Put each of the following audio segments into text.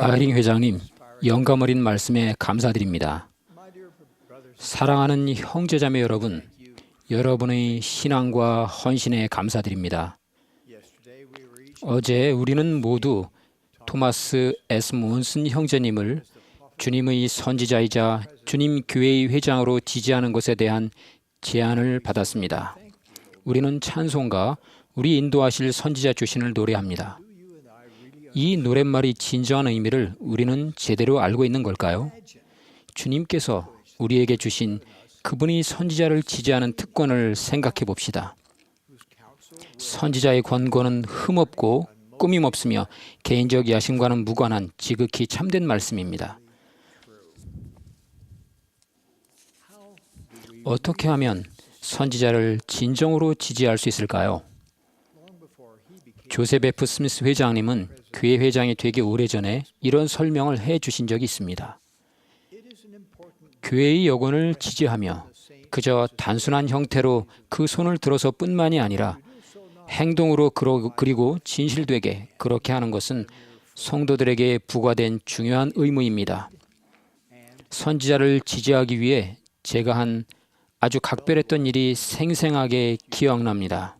아이링 회장님, 영감 어린 말씀에 감사드립니다. 사랑하는 형제자매 여러분, 여러분의 신앙과 헌신에 감사드립니다. 어제 우리는 모두 토마스 에스 몬슨 형제님을 주님의 선지자이자 주님 교회의 회장으로 지지하는 것에 대한 제안을 받았습니다. 우리는 찬송가 우리 인도하실 선지자 주신을 노래합니다. 이 노랫말이 진정한 의미를 우리는 제대로 알고 있는 걸까요? 주님께서 우리에게 주신 그분이 선지자를 지지하는 특권을 생각해 봅시다. 선지자의 권고는 흠없고 꾸밈없으며 개인적 야심과는 무관한 지극히 참된 말씀입니다. 어떻게 하면 선지자를 진정으로 지지할 수 있을까요? F. 스미스 회장님은 교회 회장이 되기 오래전에 이런 설명을 해 주신 적이 있습니다. 교회의 여건을 지지하며 그저 단순한 형태로 그 손을 들어서 뿐만이 아니라 행동으로 그러- 그리고 진실되게 그렇게 하는 것은 성도들에게 부과된 중요한 의무입니다. 선지자를 지지하기 위해 제가 한 아주 각별했던 일이 생생하게 기억납니다.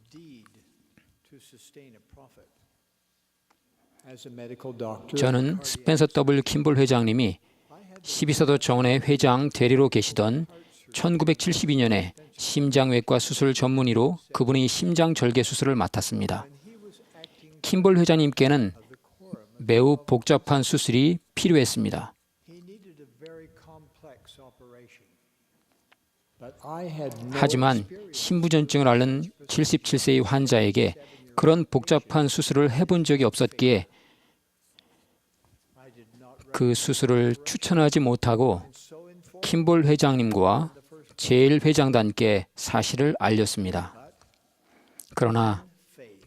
저는 스펜서 더블 킴볼 회장님이 12사도 정원의 회장 대리로 계시던 1972년에 심장외과 수술 전문의로 그분의 심장 절개 수술을 맡았습니다. 킴볼 회장님께는 매우 복잡한 수술이 필요했습니다. 하지만. 신부전증을 앓는 77세의 환자에게 그런 복잡한 수술을 해본 적이 없었기에 그 수술을 추천하지 못하고 킴볼 회장님과 제일 회장단께 사실을 알렸습니다. 그러나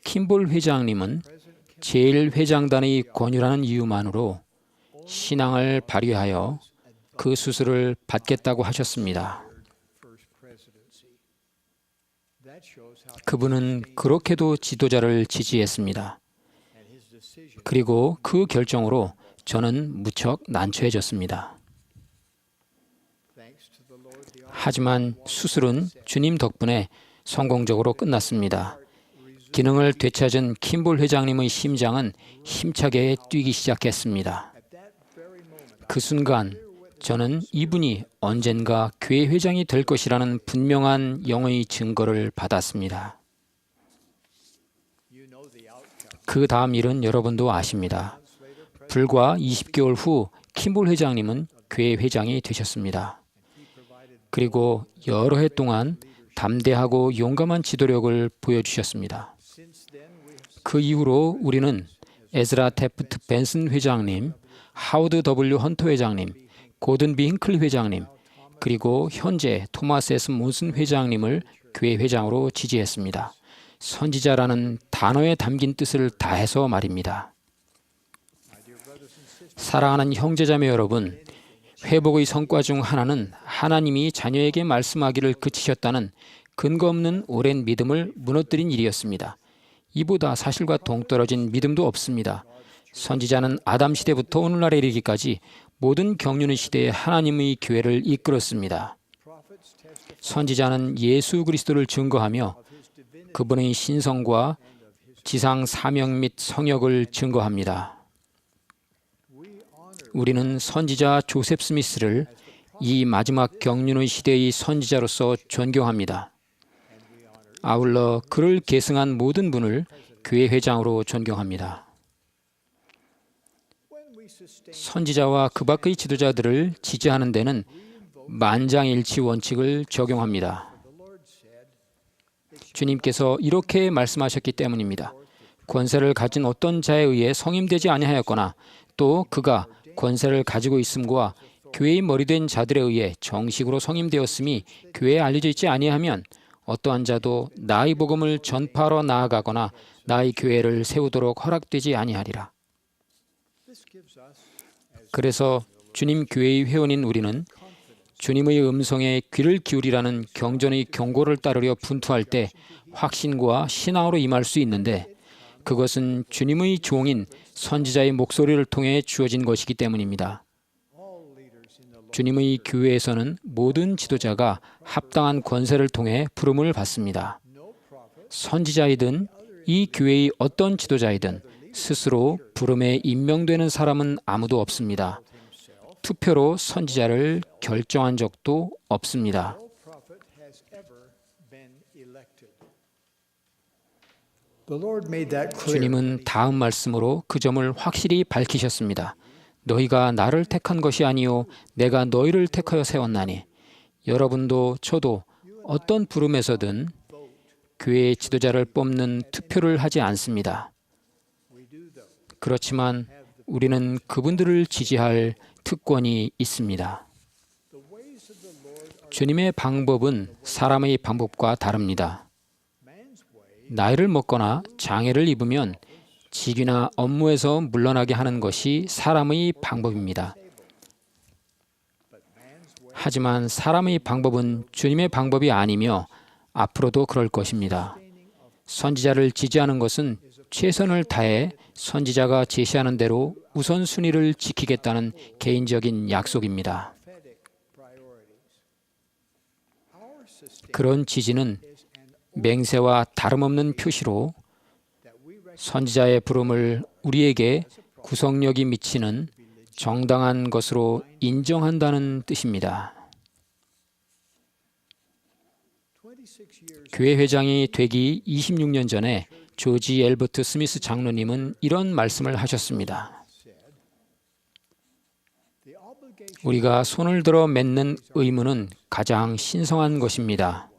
킴볼 회장님은 제일 회장단의 권유라는 이유만으로 신앙을 발휘하여 그 수술을 받겠다고 하셨습니다. 그분은 그렇게도 지도자를 지지했습니다. 그리고 그 결정으로 저는 무척 난처해졌습니다. 하지만 수술은 주님 덕분에 성공적으로 끝났습니다. 기능을 되찾은 킴볼 회장님의 심장은 힘차게 뛰기 시작했습니다. 그 순간 저는 이분이 언젠가 교회 회장이 될 것이라는 분명한 영의 증거를 받았습니다. 그 다음 일은 여러분도 아십니다. 불과 20개월 후 킴볼 회장님은 교회 회장이 되셨습니다. 그리고 여러 해 동안 담대하고 용감한 지도력을 보여주셨습니다. 그 이후로 우리는 에즈라 테프트 벤슨 회장님, 하우드 W 헌터 회장님, 고든 비 힌클리 회장님, 그리고 현재 토마스 에스 몬슨 회장님을 교회 회장으로 지지했습니다. 선지자라는 단어에 담긴 뜻을 다해서 말입니다. 사랑하는 형제자매 여러분, 회복의 성과 중 하나는 하나님이 자녀에게 말씀하기를 그치셨다는 근거 없는 오랜 믿음을 무너뜨린 일이었습니다. 이보다 사실과 동떨어진 믿음도 없습니다. 선지자는 아담 시대부터 오늘날에 이르기까지 모든 경륜의 시대에 하나님의 교회를 이끌었습니다. 선지자는 예수 그리스도를 증거하며 그분의 신성과 지상 사명 및 성역을 증거합니다. 우리는 선지자 조셉 스미스를 이 마지막 경륜의 시대의 선지자로서 존경합니다. 아울러 그를 계승한 모든 분을 교회 회장으로 존경합니다. 선지자와 그 밖의 지도자들을 지지하는 데는 만장일치 원칙을 적용합니다. 주님께서 이렇게 말씀하셨기 때문입니다. 권세를 가진 어떤 자에 의해 성임되지 아니하였거나 또 그가 권세를 가지고 있음과 교회의 머리된 자들에 의해 정식으로 성임되었음이 교회에 알려져 있지 아니하면 어떠한 자도 나의 복음을 전파하러 나아가거나 나의 교회를 세우도록 허락되지 아니하리라. 그래서 주님 교회의 회원인 우리는 주님의 음성에 귀를 기울이라는 경전의 경고를 따르려 분투할 때 확신과 신앙으로 임할 수 있는데 그것은 주님의 종인 선지자의 목소리를 통해 주어진 것이기 때문입니다. 주님의 교회에서는 모든 지도자가 합당한 권세를 통해 부름을 받습니다. 선지자이든 이 교회의 어떤 지도자이든 스스로 부름에 임명되는 사람은 아무도 없습니다. 투표로 선지자를 결정한 적도 없습니다. 주님은 다음 말씀으로 그 점을 확실히 밝히셨습니다. 너희가 나를 택한 것이 아니요 내가 너희를 택하여 세웠나니 여러분도 저도 어떤 부름에서든 교회의 지도자를 뽑는 투표를 하지 않습니다. 그렇지만 우리는 그분들을 지지할 특권이 있습니다. 주님의 방법은 사람의 방법과 다릅니다. 나이를 먹거나 장애를 입으면 직위나 업무에서 물러나게 하는 것이 사람의 방법입니다. 하지만 사람의 방법은 주님의 방법이 아니며 앞으로도 그럴 것입니다. 선지자를 지지하는 것은 최선을 다해 선지자가 제시하는 대로 우선순위를 지키겠다는 개인적인 약속입니다. 그런 지지는 맹세와 다름없는 표시로 선지자의 부름을 우리에게 구속력이 미치는 정당한 것으로 인정한다는 뜻입니다. 26 years 교회 회장이 되기 26년 전에 조지 엘버트 스미스 장로님은 이런 말씀을 하셨습니다. 우리가 손을 들어 맺는 의무는 가장 신성한 것입니다.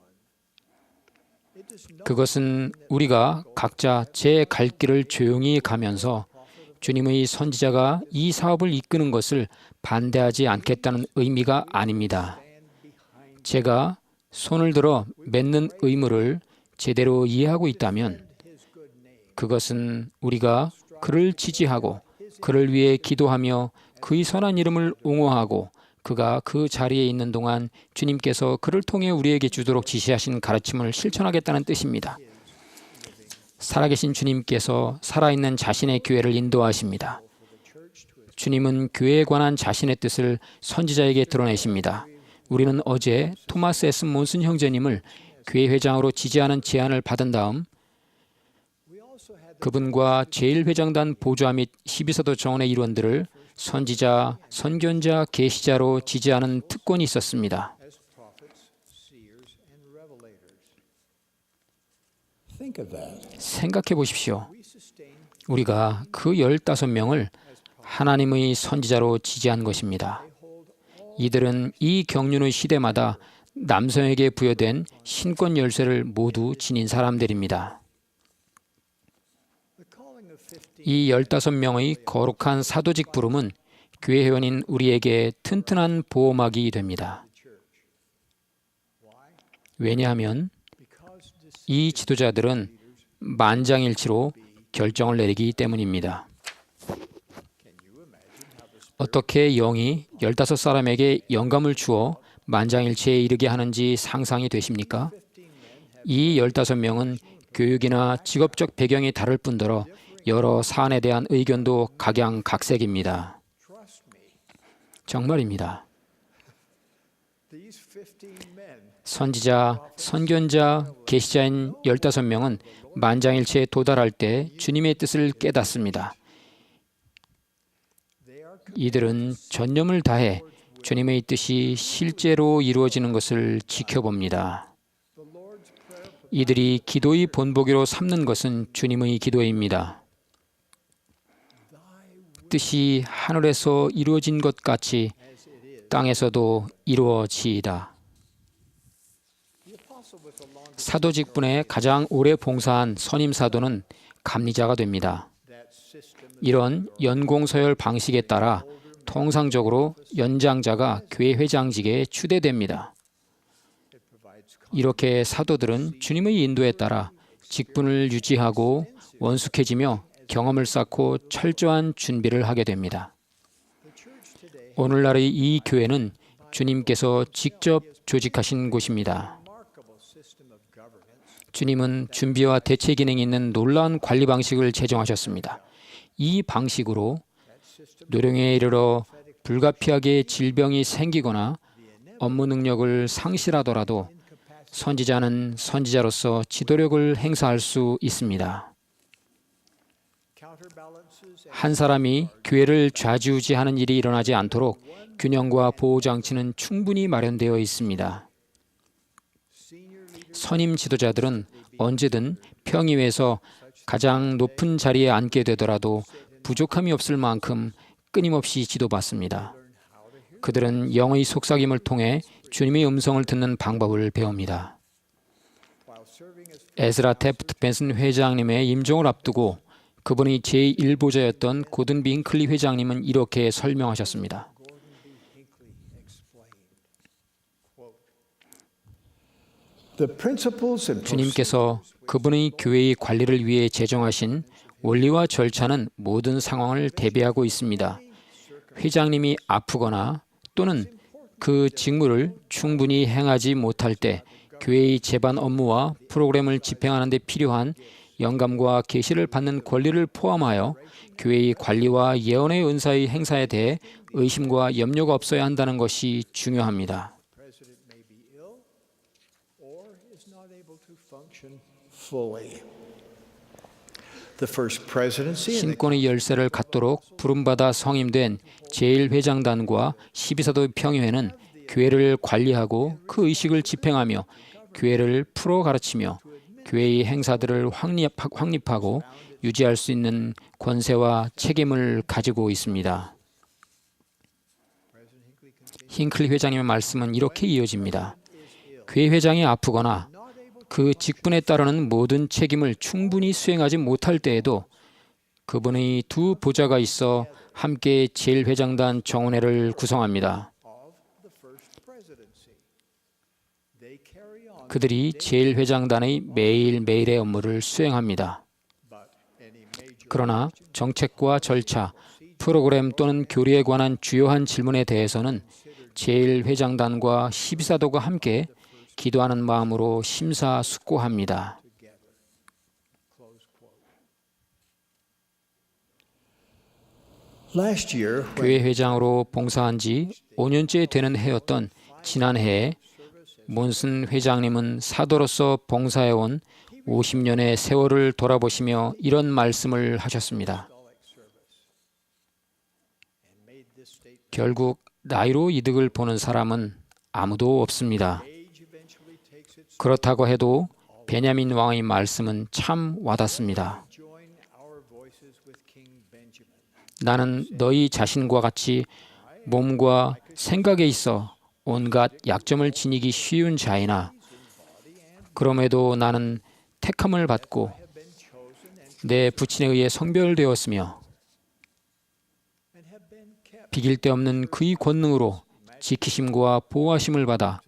그것은 우리가 각자 제 갈 길을 조용히 가면서 주님의 선지자가 이 사업을 이끄는 것을 반대하지 않겠다는 의미가 아닙니다. 제가 손을 들어 맺는 의무를 제대로 이해하고 있다면. 그것은 우리가 그를 지지하고 그를 위해 기도하며 그의 선한 이름을 옹호하고 그가 그 자리에 있는 동안 주님께서 그를 통해 우리에게 주도록 지시하신 가르침을 실천하겠다는 뜻입니다. 살아계신 주님께서 살아있는 자신의 교회를 인도하십니다. 주님은 교회에 관한 자신의 뜻을 선지자에게 드러내십니다. 우리는 어제 토마스 에스 몬슨 형제님을 교회 회장으로 지지하는 제안을 받은 다음 그분과 제1회장단 보좌 및 12사도 정원의 일원들을 선지자, 선견자, 계시자로 지지하는 특권이 있었습니다. 생각해 보십시오. 우리가 그 15명을 하나님의 선지자로 지지한 것입니다. 이들은 이 경륜의 시대마다 남성에게 부여된 신권 열쇠를 모두 지닌 사람들입니다. 이 15명의 거룩한 사도직 부름은 교회 회원인 우리에게 튼튼한 보호막이 됩니다. 왜냐하면 이 지도자들은 만장일치로 결정을 내리기 때문입니다. 어떻게 영이 15사람에게 영감을 주어 만장일치에 이르게 하는지 상상이 되십니까? 15 men have 이 15명은 교육이나 직업적 배경이 다를 뿐더러 여러 사안에 대한 의견도 각양각색입니다. 정말입니다. These 15 men 선지자, 선견자, 계시자인 15명은 만장일치에 도달할 때 주님의 뜻을 깨닫습니다. 이들은 전념을 다해 주님의 뜻이 실제로 이루어지는 것을 지켜봅니다. 이들이 기도의 본보기로 삼는 것은 주님의 기도입니다. 뜻이 하늘에서 이루어진 것 같이. 땅에서도 이루어지이다. 사도직분에 가장 오래 봉사한 선임 사도는 감리자가 됩니다. 이런 연공서열 방식에 따라 통상적으로 연장자가 교회 회장직에 추대됩니다. 이렇게 사도들은 주님의 인도에 따라 직분을 유지하고 원숙해지며 경험을 쌓고 철저한 준비를 하게 됩니다. 오늘날의 이 교회는 주님께서 직접 조직하신 곳입니다. 주님은 준비와 대체 기능이 있는 놀라운 관리 방식을 제정하셨습니다. 이 방식으로 노령에 이르러 불가피하게 질병이 생기거나 업무 능력을 상실하더라도 선지자는 선지자로서 지도력을 행사할 수 있습니다. 한 사람이 교회를 좌지우지하는 일이 일어나지 않도록 균형과 보호 장치는 충분히 마련되어 있습니다. 선임 지도자들은 언제든 평의회에서 가장 높은 자리에 앉게 되더라도 부족함이 없을 만큼 끊임없이 지도받습니다. 그들은 영의 속삭임을 통해 주님의 음성을 듣는 방법을 배웁니다. 에스라 테프트 벤슨 회장님의 임종을 앞두고 그분이 제1보자였던 고든 빙클리 회장님은 이렇게 설명하셨습니다. 주님께서 그분의 교회의 관리를 위해 제정하신 원리와 절차는 모든 상황을 대비하고 있습니다. 회장님이 아프거나 또는 그 직무를 충분히 행하지 못할 때 교회의 제반 업무와 프로그램을 집행하는 데 필요한 영감과 계시를 받는 권리를 포함하여 교회의 관리와 예언의 은사의 행사에 대해 의심과 염려가 없어야 한다는 것이 중요합니다. 신권의 열쇠를 갖도록 부름받아 성임된 제1회장단과 12사도 평의회는 교회를 관리하고 그 의식을 집행하며 교회를 풀어 가르치며 교회의 행사들을 확립, 확립하고 유지할 수 있는 권세와 책임을 가지고 있습니다. 힝클리 회장님의 말씀은 이렇게 이어집니다. 교회 회장이 아프거나 그 직분에 따르는 모든 책임을 충분히 수행하지 못할 때에도 그분의 두 보좌가 있어 함께 제1회장단 정원회를 구성합니다. 그들이 제1회장단의 매일매일의 업무를 수행합니다. 그러나 정책과 절차, 프로그램 또는 교리에 관한 주요한 질문에 대해서는 제1회장단과 12사도가 함께 기도하는 마음으로 심사숙고합니다. 교회 회장으로 봉사한 지 5년째 되는 해였던 지난해에 몬슨 회장님은 사도로서 봉사해온 50년의 세월을 돌아보시며 이런 말씀을 하셨습니다. 결국 나이로 이득을 보는 사람은 아무도 없습니다. 그렇다고 해도 베냐민 왕의 말씀은 참 와닿습니다. 나는 너희 자신과 같이 몸과 생각에 있어 온갖 약점을 지니기 쉬운 자이나 그럼에도 나는 택함을 받고 내 부친에 의해 성별되었으며 비길 데 없는 그의 권능으로 지키심과 보호하심을 받아.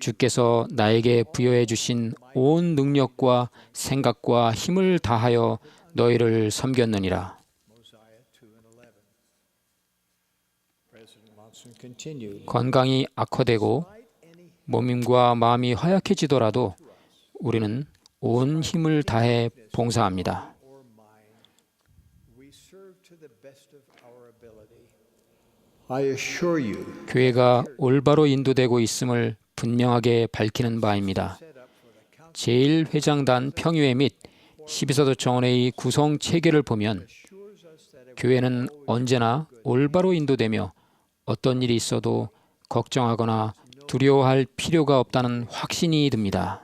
주께서 나에게 부여해 주신 온 능력과 생각과 힘을 다하여 너희를 섬겼느니라. 건강이 악화되고 몸과 마음이 허약해지더라도 우리는 온 힘을 다해 봉사합니다. 교회가 올바로 인도되고 있음을 분명하게 밝히는 바입니다. set up for the council 제1회장단 평의회 및 12사도 정원회의 구성 체계를 보면 교회는 언제나 올바로 인도되며 어떤 일이 있어도 걱정하거나 두려워할 필요가 없다는 확신이 듭니다.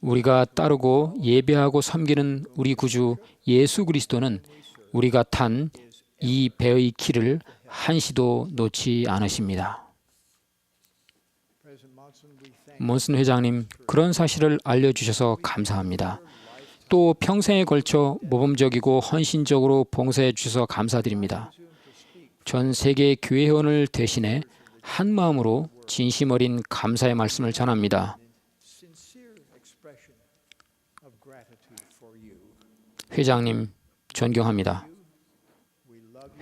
우리가 따르고 예배하고 섬기는 우리 구주 예수 그리스도는 우리가 탄 이 배의 키를 한시도 놓지 않으십니다. 몬슨 회장님 그런 사실을 알려주셔서 감사합니다. 또 평생에 걸쳐 모범적이고 헌신적으로 봉사해 주셔서 감사드립니다. 전 세계 교회 회원을 대신해 한 마음으로 진심 어린 감사의 말씀을 전합니다. 회장님 존경합니다.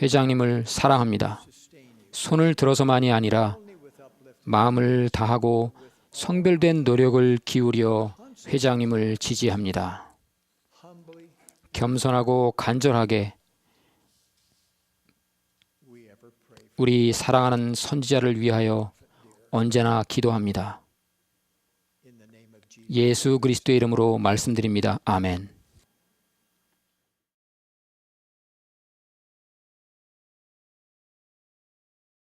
회장님을 사랑합니다. 손을 들어서만이 아니라 마음을 다하고 성별된 노력을 기울여 회장님을 지지합니다. 겸손하고 간절하게 우리 사랑하는 선지자를 위하여 언제나 기도합니다. 예수 그리스도의 이름으로 말씀드립니다. 아멘.